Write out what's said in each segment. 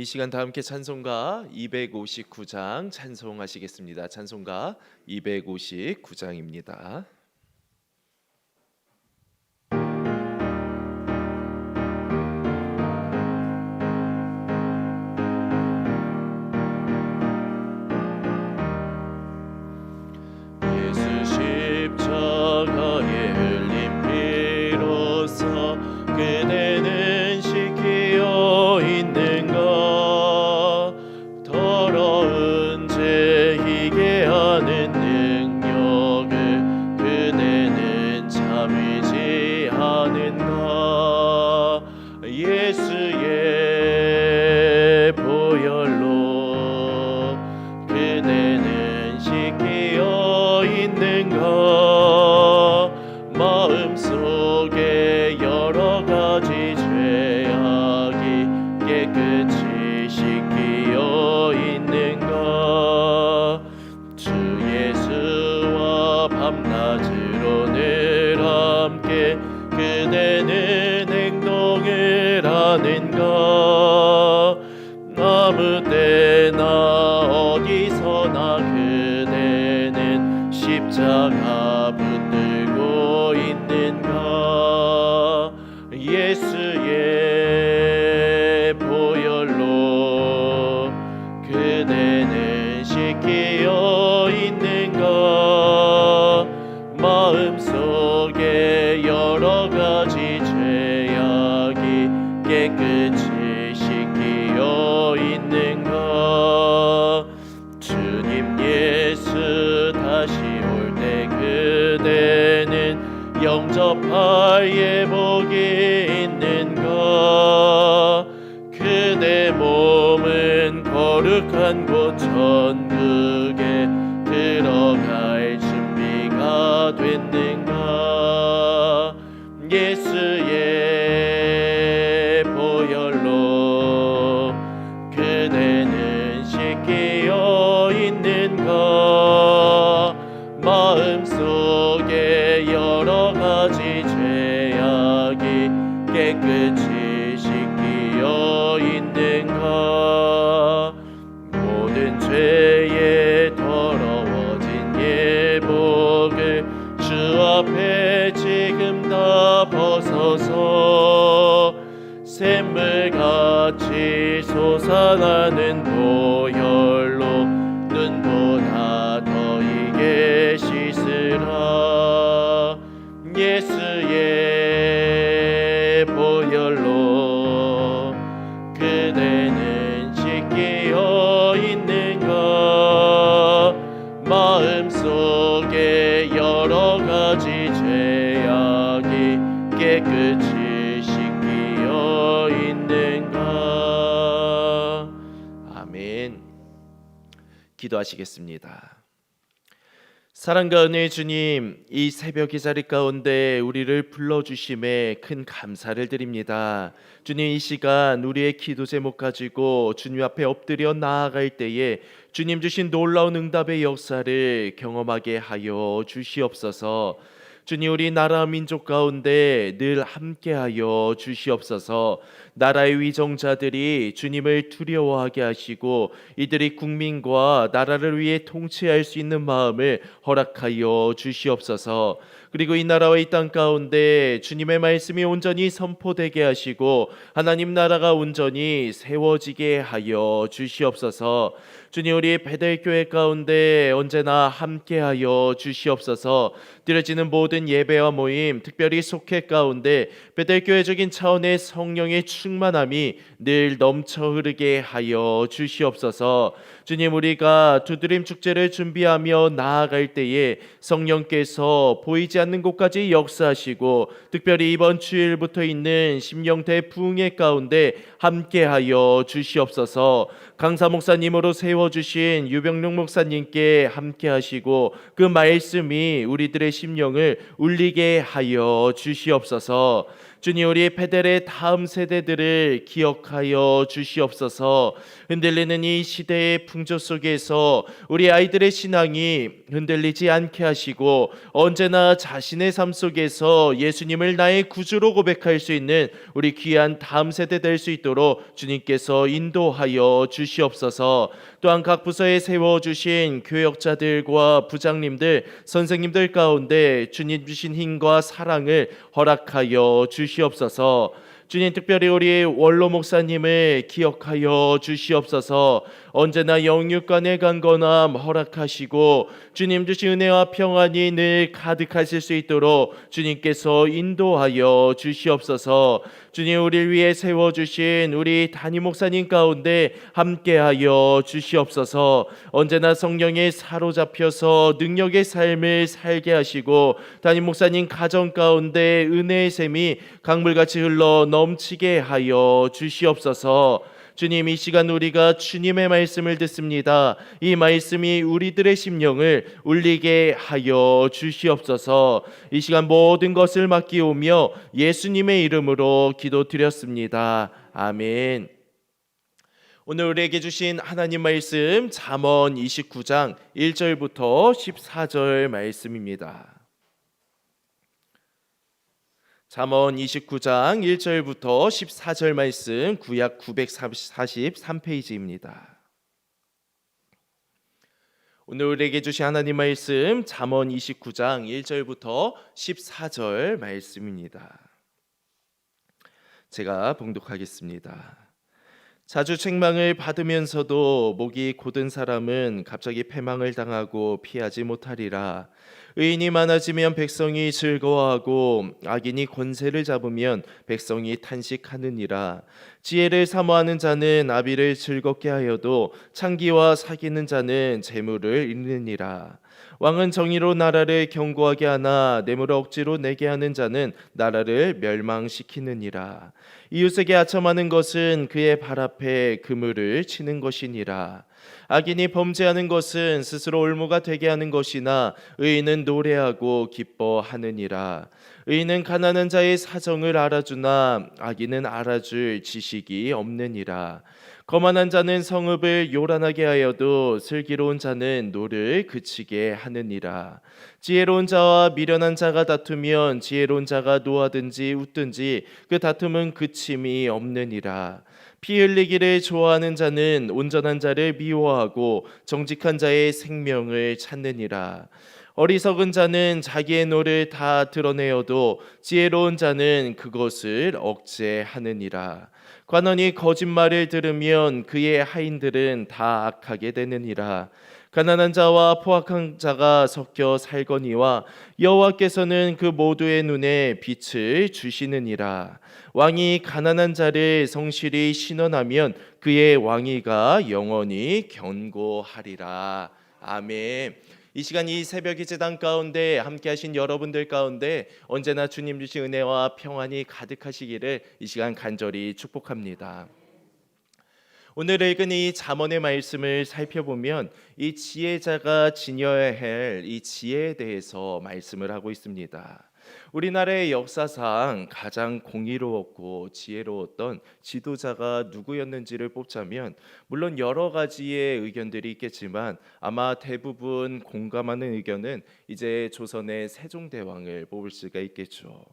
이 시간 다 함께 찬송가 259장 찬송하시겠습니다. 찬송가 259장입니다. 나는 보혈로 눈보다 더 이게 씻으라. 예수의 기도하시겠습니다. 사랑과 은혜의 주님, 이 새벽의 자리 가운데 우리를 불러주심에 큰 감사를 드립니다. 주님 이 시간 우리의 기도 제목 가지고 주님 앞에 엎드려 나아갈 때에 주님 주신 놀라운 응답의 역사를 경험하게 하여 주시옵소서. 주님 우리 나라 민족 가운데 늘 함께하여 주시옵소서. 나라의 위정자들이 주님을 두려워하게 하시고 이들이 국민과 나라를 위해 통치할 수 있는 마음을 허락하여 주시옵소서. 그리고 이 나라와 이 땅 가운데 주님의 말씀이 온전히 선포되게 하시고 하나님 나라가 온전히 세워지게 하여 주시옵소서. 주님 우리 베델교회 가운데 언제나 함께하여 주시옵소서. 드려지는 모든 예배와 모임, 특별히 속회 가운데 베델교회적인 차원의 성령의 충만함이 늘 넘쳐 흐르게 하여 주시옵소서. 주님 우리가 두드림 축제를 준비하며 나아갈 때에 성령께서 보이지 않는 곳까지 역사하시고 특별히 이번 주일부터 있는 심령대 부흥회 가운데 함께하여 주시옵소서. 강사 목사님으로 세워 주신 유병룡 목사님께 함께하시고 그 말씀이 우리들의 심령을 울리게 하여 주시옵소서. 주님 우리 페델의 다음 세대들을 기억하여 주시옵소서. 흔들리는 이 시대의 풍조 속에서 우리 아이들의 신앙이 흔들리지 않게 하시고 언제나 자신의 삶 속에서 예수님을 나의 구주로 고백할 수 있는 우리 귀한 다음 세대 될 수 있도록 주님께서 인도하여 주시옵소서. 또한 각 부서에 세워 주신 교역자들과 부장님들, 선생님들 가운데 주님 주신 힘과 사랑을 허락하여 주시 옵소서. 주님 특별히 우리 원로 목사님을 기억하여 주시옵소서. 언제나 영육간의 강건함 허락하시고 주님 주신 은혜와 평안이 늘 가득하실 수 있도록 주님께서 인도하여 주시옵소서. 주님 우리를 위해 세워 주신 우리 담임 목사님 가운데 함께하여 주시옵소서. 언제나 성령에 사로잡혀서 능력의 삶을 살게 하시고 담임 목사님 가정 가운데 은혜의 샘이 강물같이 흘러 넘치게 하여 주시옵소서. 주님 이 시간 우리가 주님의 말씀을 듣습니다. 이 말씀이 우리들의 심령을 울리게 하여 주시옵소서. 이 시간 모든 것을 맡기오며 예수님의 이름으로 기도드렸습니다. 아멘. 오늘 우리에게 주신 하나님 말씀 잠언 29장 1절부터 14절 말씀입니다. 잠언 29장 1절부터 14절 말씀 구약 943페이지입니다. 오늘 우리에게 주신 하나님 말씀 잠언 29장 1절부터 14절 말씀입니다. 제가 봉독하겠습니다. 자주 책망을 받으면서도 목이 곧은 사람은 갑자기 패망을 당하고 피하지 못하리라. 의인이 많아지면 백성이 즐거워하고 악인이 권세를 잡으면 백성이 탄식하느니라. 지혜를 사모하는 자는 아비를 즐겁게 하여도 창기와 사귀는 자는 재물을 잃느니라. 왕은 정의로 나라를 견고하게 하나 뇌물을 억지로 내게 하는 자는 나라를 멸망시키느니라. 이웃에게 아첨하는 것은 그의 발 앞에 그물을 치는 것이니라. 악인이 범죄하는 것은 스스로 올무가 되게 하는 것이나 의인은 노래하고 기뻐하느니라. 의인은 가난한 자의 사정을 알아주나 악인은 알아줄 지식이 없느니라. 거만한 자는 성읍을 요란하게 하여도 슬기로운 자는 노를 그치게 하느니라. 지혜로운 자와 미련한 자가 다투면 지혜로운 자가 노하든지 웃든지 그 다툼은 그침이 없느니라. 피 흘리기를 좋아하는 자는 온전한 자를 미워하고 정직한 자의 생명을 찾느니라. 어리석은 자는 자기의 노를 다 드러내어도 지혜로운 자는 그것을 억제하느니라. 관원이 거짓말을 들으면 그의 하인들은 다 악하게 되느니라. 가난한 자와 포악한 자가 섞여 살거니와 여호와께서는 그 모두의 눈에 빛을 주시느니라. 왕이 가난한 자를 성실히 신원하면 그의 왕위가 영원히 견고하리라. 아멘. 이 시간 이 새벽의 재단 가운데 함께 하신 여러분들 가운데 언제나 주님 주신 은혜와 평안이 가득하시기를 이 시간 간절히 축복합니다. 오늘 읽은 이 잠언의 말씀을 살펴보면 이 지혜자가 지녀야 할 이 지혜에 대해서 말씀을 하고 있습니다. 우리나라의 역사상 가장 공의로웠고 지혜로웠던 지도자가 누구였는지를 뽑자면 물론 여러 가지의 의견들이 있겠지만 아마 대부분 공감하는 의견은 이제 조선의 세종대왕을 뽑을 수가 있겠죠.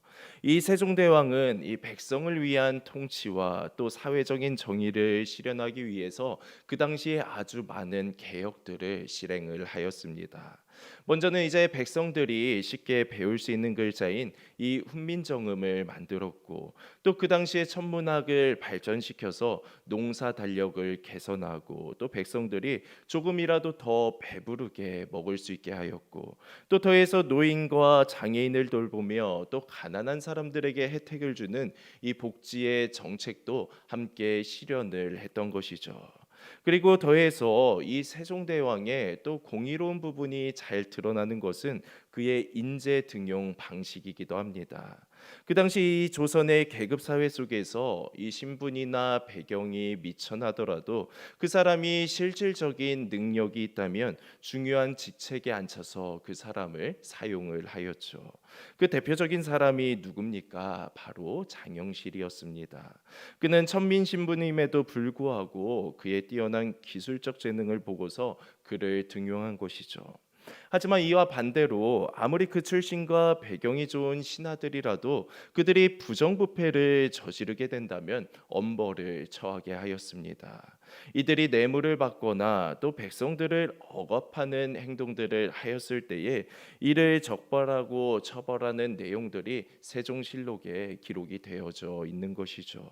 이 세종대왕은 이 백성을 위한 통치와 또 사회적인 정의를 실현하기 위해서 그 당시에 아주 많은 개혁들을 실행을 하였습니다. 먼저는 이제 백성들이 쉽게 배울 수 있는 글자인 이 훈민정음을 만들었고 또 그 당시에 천문학을 발전시켜서 농사 달력을 개선하고 또 백성들이 조금이라도 더 배부르게 먹을 수 있게 하였고 또 더해서 노인과 장애인을 돌보며 또 가난한 사람들에게 혜택을 주는 이 복지의 정책도 함께 실현을 했던 것이죠. 그리고 더해서 이 세종대왕의 또 공의로운 부분이 잘 드러나는 것은 그의 인재 등용 방식이기도 합니다. 그 당시 이 조선의 계급 사회 속에서 이 신분이나 배경이 미천하더라도 그 사람이 실질적인 능력이 있다면 중요한 직책에 앉혀서 그 사람을 사용을 하였죠. 그 대표적인 사람이 누굽니까? 바로 장영실이었습니다. 그는 천민 신부님에도 불구하고 그의 뛰어난 기술적 재능을 보고서 그를 등용한 것이죠. 하지만 이와 반대로 아무리 그 출신과 배경이 좋은 신하들이라도 그들이 부정부패를 저지르게 된다면 엄벌을 처하게 하였습니다. 이들이 뇌물을 받거나 또 백성들을 억압하는 행동들을 하였을 때에 이를 적발하고 처벌하는 내용들이 세종실록에 기록이 되어져 있는 것이죠.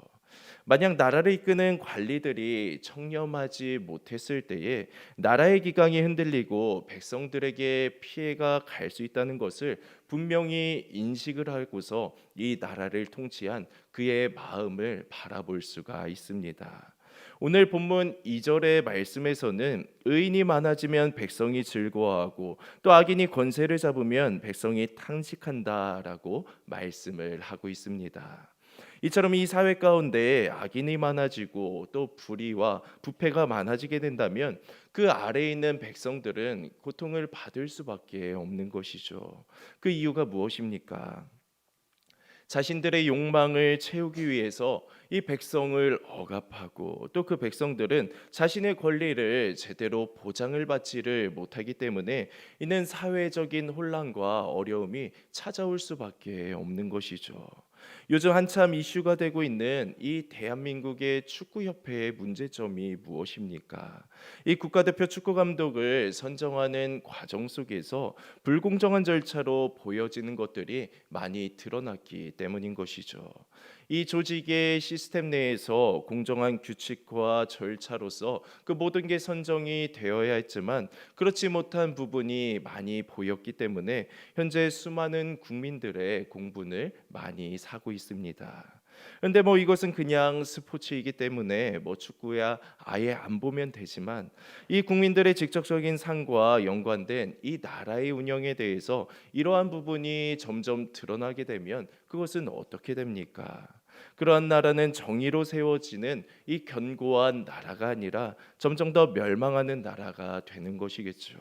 만약 나라를 이끄는 관리들이 청렴하지 못했을 때에 나라의 기강이 흔들리고 백성들에게 피해가 갈 수 있다는 것을 분명히 인식을 하고서 이 나라를 통치한 그의 마음을 바라볼 수가 있습니다. 오늘 본문 2절의 말씀에서는 의인이 많아지면 백성이 즐거워하고 또 악인이 권세를 잡으면 백성이 탄식한다라고 말씀을 하고 있습니다. 이처럼 이 사회 가운데 악인이 많아지고 또 불의와 부패가 많아지게 된다면 그 아래에 있는 백성들은 고통을 받을 수밖에 없는 것이죠. 그 이유가 무엇입니까? 자신들의 욕망을 채우기 위해서 이 백성을 억압하고 또 그 백성들은 자신의 권리를 제대로 보장을 받지를 못하기 때문에 이는 사회적인 혼란과 어려움이 찾아올 수밖에 없는 것이죠. 요즘 한참 이슈가 되고 있는 이 대한민국의 축구 협회의 문제점이 무엇입니까? 이 국가대표 축구 감독을 선정하는 과정 속에서 불공정한 절차로 보여지는 것들이 많이 드러났기 때문인 것이죠. 이 조직의 시스템 내에서 공정한 규칙과 절차로서 그 모든 게 선정이 되어야 했지만 그렇지 못한 부분이 많이 보였기 때문에 현재 수많은 국민들의 공분을 많이 사고 있습니다. 그런데 뭐 이것은 그냥 스포츠이기 때문에 뭐 축구야 아예 안 보면 되지만 이 국민들의 직접적인 상과 연관된 이 나라의 운영에 대해서 이러한 부분이 점점 드러나게 되면 그것은 어떻게 됩니까? 그러한 나라는 정의로 세워지는 이 견고한 나라가 아니라 점점 더 멸망하는 나라가 되는 것이겠죠.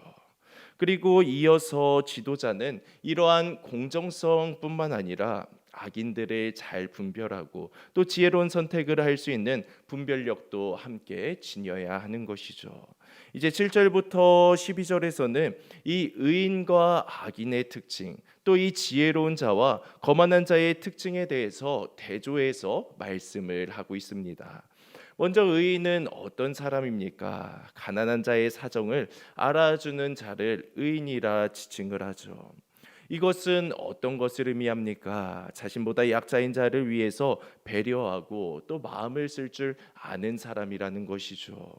그리고 이어서 지도자는 이러한 공정성뿐만 아니라 악인들을 잘 분별하고 또 지혜로운 선택을 할 수 있는 분별력도 함께 지녀야 하는 것이죠. 이제 7절부터 12절에서는 이 의인과 악인의 특징, 또 이 지혜로운 자와 거만한 자의 특징에 대해서 대조해서 말씀을 하고 있습니다. 먼저 의인은 어떤 사람입니까? 가난한 자의 사정을 알아주는 자를 의인이라 지칭을 하죠. 이것은 어떤 것을 의미합니까? 자신보다 약자인 자를 위해서 배려하고 또 마음을 쓸 줄 아는 사람이라는 것이죠.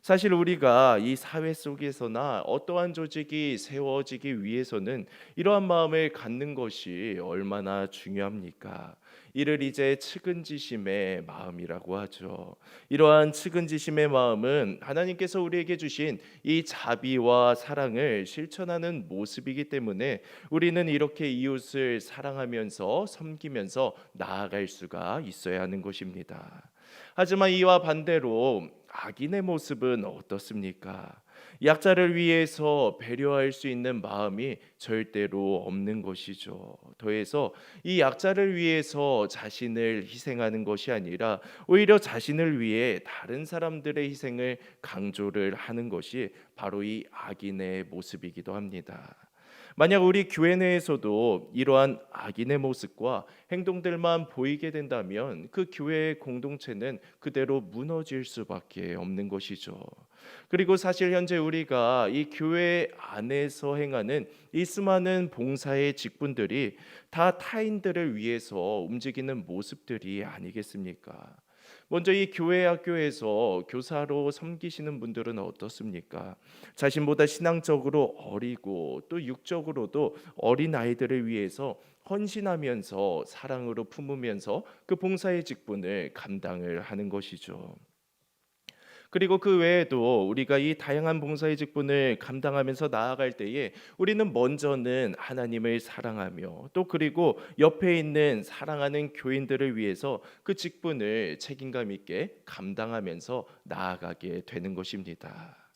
사실 우리가 이 사회 속에서나 어떠한 조직이 세워지기 위해서는 이러한 마음을 갖는 것이 얼마나 중요합니까? 이를 이제 측은지심의 마음이라고 하죠. 이러한 측은지심의 마음은 하나님께서 우리에게 주신 이 자비와 사랑을 실천하는 모습이기 때문에 우리는 이렇게 이웃을 사랑하면서 섬기면서 나아갈 수가 있어야 하는 것입니다. 하지만 이와 반대로 악인의 모습은 어떻습니까? 약자를 위해서 배려할 수 있는 마음이 절대로 없는 것이죠. 더해서 이 약자를 위해서 자신을 희생하는 것이 아니라 오히려 자신을 위해 다른 사람들의 희생을 강조를 하는 것이 바로 이 악인의 모습이기도 합니다. 만약 우리 교회 내에서도 이러한 악인의 모습과 행동들만 보이게 된다면 그 교회의 공동체는 그대로 무너질 수밖에 없는 것이죠. 그리고 사실 현재 우리가 이 교회 안에서 행하는 이 수많은 봉사의 직분들이 다 타인들을 위해서 움직이는 모습들이 아니겠습니까? 먼저 이 교회 학교에서 교사로 섬기시는 분들은 어떻습니까? 자신보다 신앙적으로 어리고 또 육적으로도 어린 아이들을 위해서 헌신하면서 사랑으로 품으면서 그 봉사의 직분을 감당을 하는 것이죠. 그리고 그 외에도 우리가 이 다양한 봉사의 직분을 감당하면서 나아갈 때에 우리는 먼저는 하나님을 사랑하며 또 그리고 옆에 있는 사랑하는 교인들을 위해서 그 직분을 책임감 있게 감당하면서 나아가게 되는 것입니다.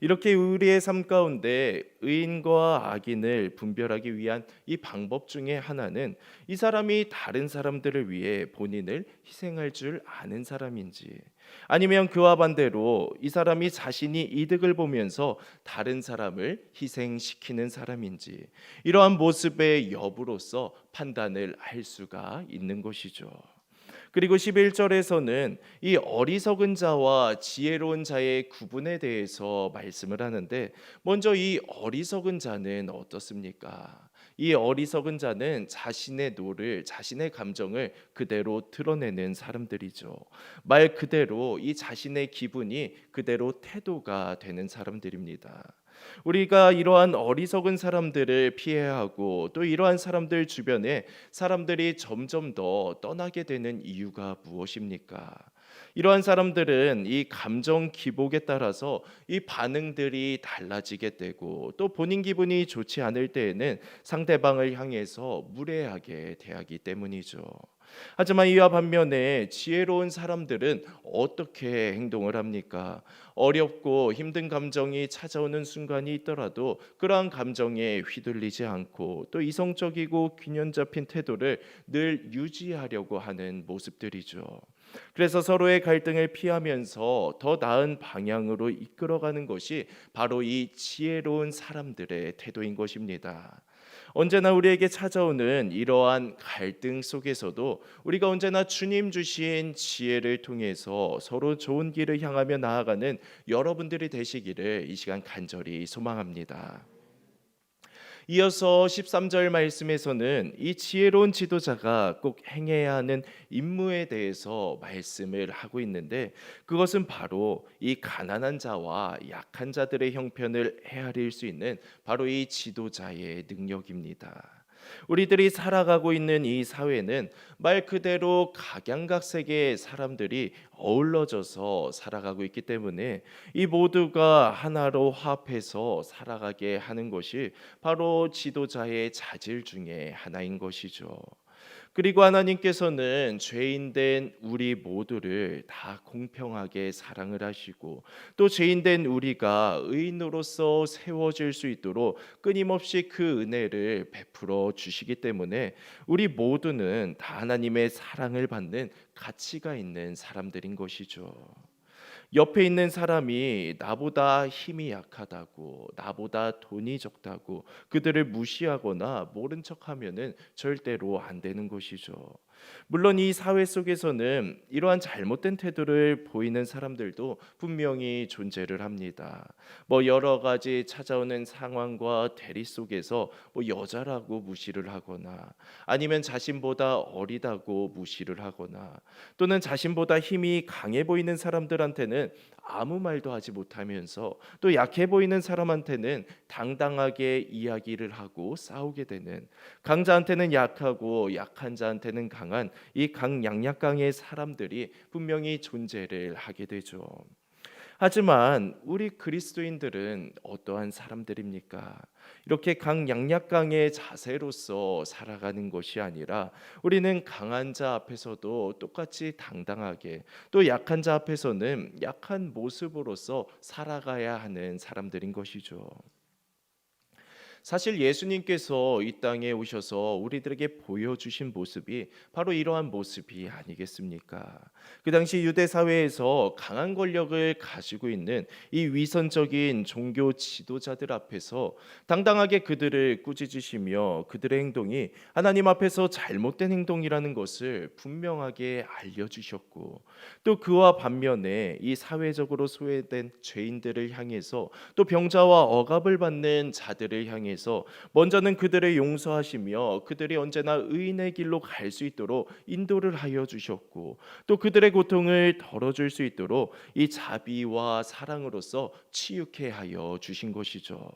이렇게 우리의 삶 가운데 의인과 악인을 분별하기 위한 이 방법 중에 하나는 이 사람이 다른 사람들을 위해 본인을 희생할 줄 아는 사람인지 아니면 그와 반대로 이 사람이 자신이 이득을 보면서 다른 사람을 희생시키는 사람인지 이러한 모습의 여부로서 판단을 할 수가 있는 것이죠. 그리고 11절에서는 이 어리석은 자와 지혜로운 자의 구분에 대해서 말씀을 하는데 먼저 이 어리석은 자는 어떻습니까? 이 어리석은 자는 자신의 노를 자신의 감정을 그대로 드러내는 사람들이죠. 말 그대로 이 자신의 기분이 그대로 태도가 되는 사람들입니다. 우리가 이러한 어리석은 사람들을 피해야 하고 또 이러한 사람들 주변에 사람들이 점점 더 떠나게 되는 이유가 무엇입니까? 이러한 사람들은 이 감정 기복에 따라서 이 반응들이 달라지게 되고 또 본인 기분이 좋지 않을 때에는 상대방을 향해서 무례하게 대하기 때문이죠. 하지만 이와 반면에 지혜로운 사람들은 어떻게 행동을 합니까? 어렵고 힘든 감정이 찾아오는 순간이 있더라도 그러한 감정에 휘둘리지 않고 또 이성적이고 균형 잡힌 태도를 늘 유지하려고 하는 모습들이죠. 그래서 서로의 갈등을 피하면서 더 나은 방향으로 이끌어가는 것이 바로 이 지혜로운 사람들의 태도인 것입니다. 언제나 우리에게 찾아오는 이러한 갈등 속에서도 우리가 언제나 주님 주신 지혜를 통해서 서로 좋은 길을 향하며 나아가는 여러분들이 되시기를 이 시간 간절히 소망합니다. 이어서 13절 말씀에서는 이 지혜로운 지도자가 꼭 행해야 하는 임무에 대해서 말씀을 하고 있는데 그것은 바로 이 가난한 자와 약한 자들의 형편을 헤아릴 수 있는 바로 이 지도자의 능력입니다. 우리들이 살아가고 있는 이 사회는 말 그대로 각양각색의 사람들이 어울러져서 살아가고 있기 때문에 이 모두가 하나로 화합해서 살아가게 하는 것이 바로 지도자의 자질 중에 하나인 것이죠. 그리고 하나님께서는 죄인된 우리 모두를 다 공평하게 사랑을 하시고 또 죄인된 우리가 의인으로서 세워질 수 있도록 끊임없이 그 은혜를 베풀어 주시기 때문에 우리 모두는 다 하나님의 사랑을 받는 가치가 있는 사람들인 것이죠. 옆에 있는 사람이 나보다 힘이 약하다고, 나보다 돈이 적다고 그들을 무시하거나 모른 척하면은 절대로 안 되는 것이죠. 물론 이 사회 속에서는 이러한 잘못된 태도를 보이는 사람들도 분명히 존재를 합니다. 뭐 여러 가지 찾아오는 상황과 대리 속에서 뭐 여자라고 무시를 하거나 아니면 자신보다 어리다고 무시를 하거나 또는 자신보다 힘이 강해 보이는 사람들한테는 아무 말도 하지 못하면서 또 약해 보이는 사람한테는 당당하게 이야기를 하고 싸우게 되는 강자한테는 약하고 약한 자한테는 강한 이 강약약강의 사람들이 분명히 존재를 하게 되죠. 하지만 우리 그리스도인들은 어떠한 사람들입니까? 이렇게 강약약강의 자세로서 살아가는 것이 아니라 우리는 강한 자 앞에서도 똑같이 당당하게 또 약한 자 앞에서는 약한 모습으로서 살아가야 하는 사람들인 것이죠. 사실 예수님께서 이 땅에 오셔서 우리들에게 보여주신 모습이 바로 이러한 모습이 아니겠습니까? 그 당시 유대 사회에서 강한 권력을 가지고 있는 이 위선적인 종교 지도자들 앞에서 당당하게 그들을 꾸짖으시며 그들의 행동이 하나님 앞에서 잘못된 행동이라는 것을 분명하게 알려주셨고 또 그와 반면에 이 사회적으로 소외된 죄인들을 향해서 또 병자와 억압을 받는 자들을 향해 통해서 먼저는 그들을 용서하시며 그들이 언제나 의인의 길로 갈 수 있도록 인도를 하여 주셨고 또 그들의 고통을 덜어줄 수 있도록 이 자비와 사랑으로서 치유케 하여 주신 것이죠.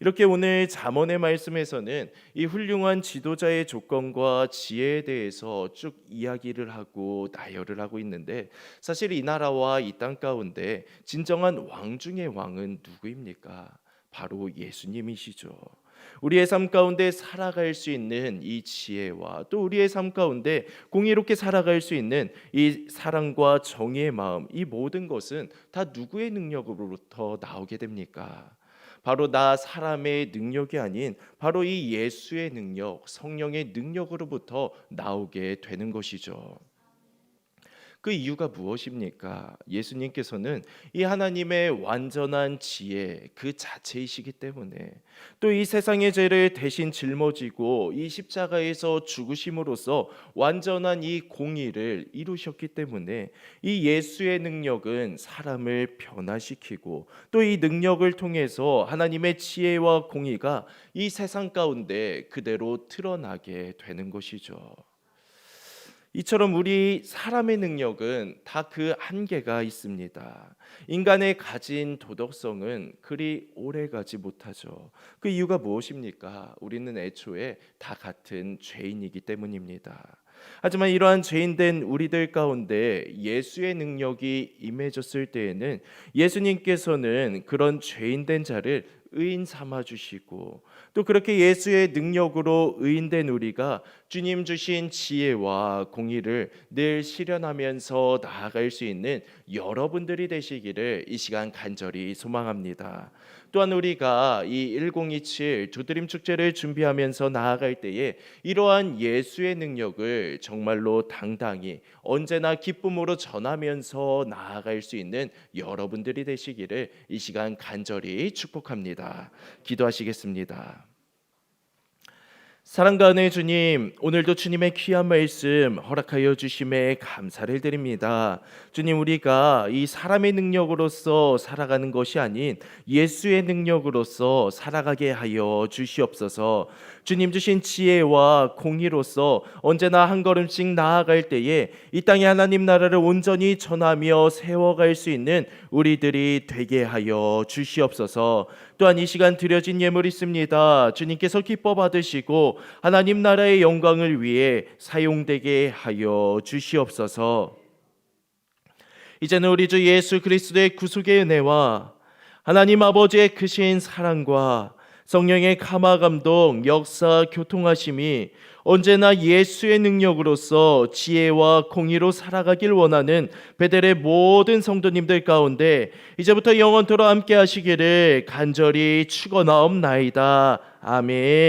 이렇게 오늘 잠언의 말씀에서는 이 훌륭한 지도자의 조건과 지혜에 대해서 쭉 이야기를 하고 나열을 하고 있는데 사실 이 나라와 이 땅 가운데 진정한 왕 중의 왕은 누구입니까? 바로 예수님이시죠. 우리의 삶 가운데 살아갈 수 있는 이 지혜와 또 우리의 삶 가운데 공의롭게 살아갈 수 있는 이 사랑과 정의의 마음 이 모든 것은 다 누구의 능력으로부터 나오게 됩니까? 바로 나 사람의 능력이 아닌 바로 이 예수의 능력, 성령의 능력으로부터 나오게 되는 것이죠. 그 이유가 무엇입니까? 예수님께서는 이 하나님의 완전한 지혜 그 자체이시기 때문에 또 이 세상의 죄를 대신 짊어지고 이 십자가에서 죽으심으로써 완전한 이 공의를 이루셨기 때문에 이 예수의 능력은 사람을 변화시키고 또 이 능력을 통해서 하나님의 지혜와 공의가 이 세상 가운데 그대로 드러나게 되는 것이죠. 이처럼 우리 사람의 능력은 다 그 한계가 있습니다. 인간의 가진 도덕성은 그리 오래 가지 못하죠. 그 이유가 무엇입니까? 우리는 애초에 다 같은 죄인이기 때문입니다. 하지만 이러한 죄인된 우리들 가운데 예수의 능력이 임해졌을 때에는 예수님께서는 그런 죄인된 자를 의인 삼아 주시고 또 그렇게 예수의 능력으로 의인된 우리가 주님 주신 지혜와 공의를 늘 실현하면서 나아갈 수 있는 여러분들이 되시기를 이 시간 간절히 소망합니다. 또한 우리가 이 1027 두드림 축제를 준비하면서 나아갈 때에 이러한 예수의 능력을 정말로 당당히 언제나 기쁨으로 전하면서 나아갈 수 있는 여러분들이 되시기를 이 시간 간절히 축복합니다. 기도하시겠습니다. 사랑과 은혜 주님, 오늘도 주님의 귀한 말씀 허락하여 주심에 감사를 드립니다. 주님, 우리가 이 사람의 능력으로서 살아가는 것이 아닌 예수의 능력으로서 살아가게 하여 주시옵소서. 주님 주신 지혜와 공의로서 언제나 한 걸음씩 나아갈 때에 이 땅의 하나님 나라를 온전히 전하며 세워갈 수 있는 우리들이 되게 하여 주시옵소서. 또한 이 시간 드려진 예물 있습니다. 주님께서 기뻐 받으시고 하나님 나라의 영광을 위해 사용되게 하여 주시옵소서. 이제는 우리 주 예수 그리스도의 구속의 은혜와 하나님 아버지의 크신 사랑과 성령의 감화 감동 역사 교통하심이 언제나 예수의 능력으로서 지혜와 공의로 살아가길 원하는 베델의 모든 성도님들 가운데 이제부터 영원토록 함께 하시기를 간절히 축원하옵나이다. 아멘.